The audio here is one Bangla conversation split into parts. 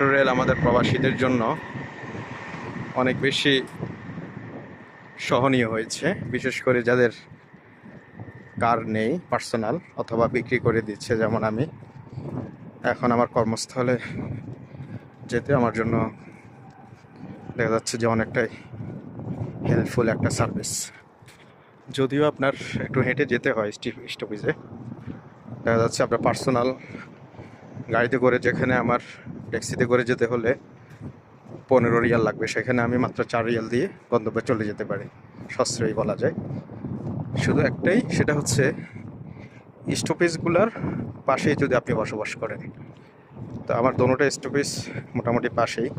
মেট্রো রেল আমাদের প্রবাসীদের জন্য অনেক বেশি সহনীয় হয়েছে, বিশেষ করে যাদের কার নেই, পার্সোনাল, অথবা বিক্রি করে দিচ্ছে, যেমন আমি। এখন আমার কর্মস্থলে যেতে আমার জন্য দেখা যাচ্ছে যে অনেকটাই হেল্পফুল একটা সার্ভিস যদিও আপনার একটু হেঁটে যেতে হয় স্টপেজে দেখা যাচ্ছে আপনার পার্সোনাল গাড়িতে করে যেখানে আমার ট্যাক্সিতে করে যেতে হলে পনেরো রিয়াল লাগবে। সেখানে আমি মাত্র চার রিয়াল দিয়ে গন্তব্যে চলে যেতে পারি। সাশ্রয়ী বলা যায়। শুধু একটাই, সেটা হচ্ছে স্টপেজগুলোর পাশেই যদি আপনি বসবাস করেন। তো আমার দোনোটা স্টপেজ মোটামুটি পাশেই।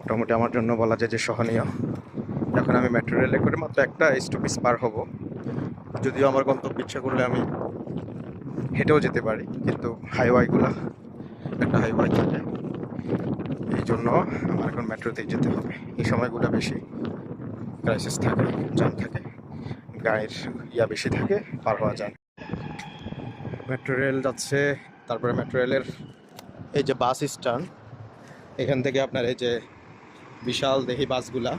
মোটামুটি আমার জন্য বলা যায় যে সহনীয়। এখন আমি মেট্রো রেলে করে মাত্র একটা স্টপেজ পার হব। যদিও আমার গন্তব্য ইচ্ছা করলে আমি হেঁটেও যেতে পারি, কিন্তু হাইওয়াইগুলো একটা হাইওয়াই থাকে এই জন্য আমার এখন মেট্রোতেই যেতে হবে। এই সময়গুলো বেশি ক্রাইসিস থাকে জ্যাম থাকে। গাড়ির ইয়া বেশি থাকে, পার হওয়া যায় মেট্রো রেল যাচ্ছে, তারপরে মেট্রো রেলের এই যে বাস স্ট্যান্ড এখান থেকে আপনার এই যে বিশাল দেহি বাসগুলা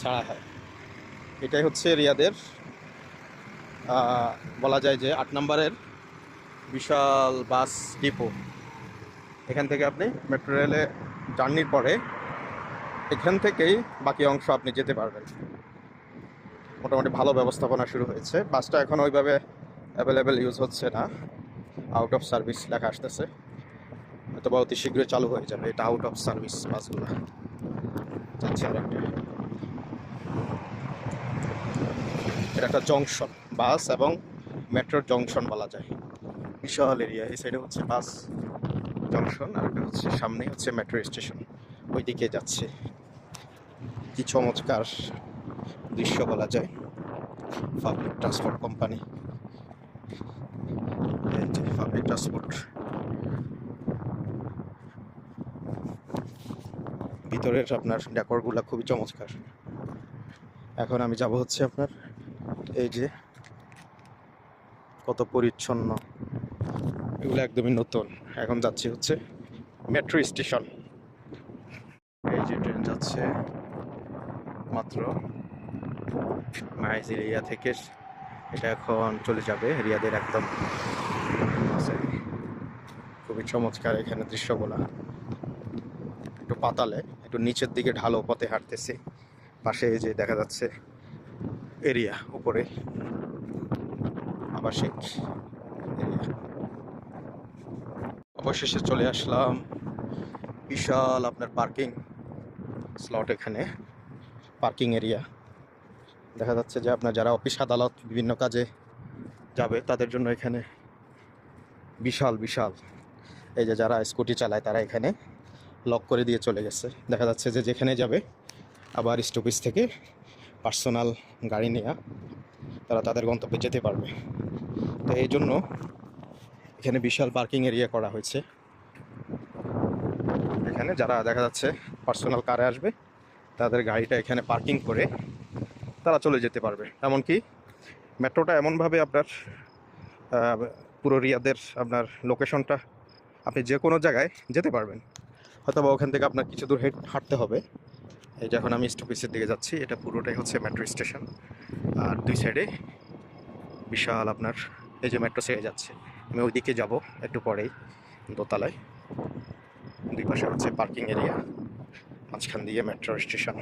ছাড়া হয়। এটাই হচ্ছে রিয়াদের বলা যায় যে আট নম্বরের বিশাল বাস ডিপো। এখান থেকে আপনি মেট্রো রেলে জার্নির পরে এখান থেকেই বাকি অংশ আপনি যেতে পারবেন। মোটামুটি ভালো ব্যবস্থাপনা শুরু হয়েছে। বাসটা এখন ওইভাবে অ্যাভেলেবেল ইউজ হচ্ছে না। আউট অফ সার্ভিস লেখা আসতেছে। অথবা অতি শীঘ্রই চালু হয়ে যাবে এটা আউট অফ সার্ভিস বাসগুলো। যাচ্ছে আর একটা এটা একটা জংশন বাস এবং মেট্রোর জংশন বলা যায়। বিশাল এরিয়া এই সাইডে হচ্ছে বাস জংশন আর একটা হচ্ছে সামনেই হচ্ছে মেট্রো স্টেশন ওই দিকে যাচ্ছে। কি চমৎকার দৃশ্য বলা যায়। Public transport company public transport ভিতরের আপনার ডেকরগুলো খুবই চমৎকার। এখন আমি যাব হচ্ছে আপনার এই যে কত পরিচ্ছন্ন এগুলো একদমই নতুন। এখন যাচ্ছি হচ্ছে মেট্রো স্টেশন। এই যে ট্রেন যাচ্ছে মাত্র মাইজ এরিয়া থেকে। এটা এখন চলে যাবে রিয়াদের একদম। খুবই চমৎকার এখানে দৃশ্যগুলা। একটু পাতালে, একটু নিচের দিকে ঢালো পথে হাঁটতেছি। পাশে যে দেখা যাচ্ছে এরিয়া উপরে। আবাসিক এরিয়া। অবশেষে চলে আসলাম বিশাল আপনার পার্কিং স্লট এখানে, পার্কিং এরিয়া। দেখা যাচ্ছে যে আপনার যারা অফিস আদালত বিভিন্ন কাজে যাবে, তাদের জন্য এখানে বিশাল বিশাল। এই যে যারা স্কুটি চালায়, তারা এখানে লক করে দিয়ে চলে গেছে। দেখা যাচ্ছে যে যেখানে যাবে, আবার স্টপেজ থেকে পার্সোনাল গাড়ি নেওয়া তারা তাদের গন্তব্যে যেতে পারবে। তো এই জন্য এখানে বিশাল পার্কিং এরিয়া করা হয়েছে। এখানে যারা দেখা যাচ্ছে পার্সোনাল কারে আসবে, তাদের গাড়িটা এখানে পার্কিং করে তারা চলে যেতে পারবে। এমনকি মেট্রোটা এমনভাবে আপনার পুরো রিয়াদের আপনার লোকেশনটা আপনি যে কোনো জায়গায় যেতে পারবেন। হয়তো বা ওখান থেকে আপনার কিছু দূর হেঁট হাঁটতে হবে। এই যখন আমি স্টপেজের দিকে যাচ্ছি, এটা পুরোটাই হচ্ছে মেট্রো স্টেশন। আর দুই সাইডে বিশাল আপনার এই যে মেট্রো ছেড়ে যাচ্ছে। আমি ওইদিকে যাব একটু পরেই দোতলায়। দুই পাশে হচ্ছে পার্কিং এরিয়া, মাঝখান দিয়ে মেট্রো স্টেশন।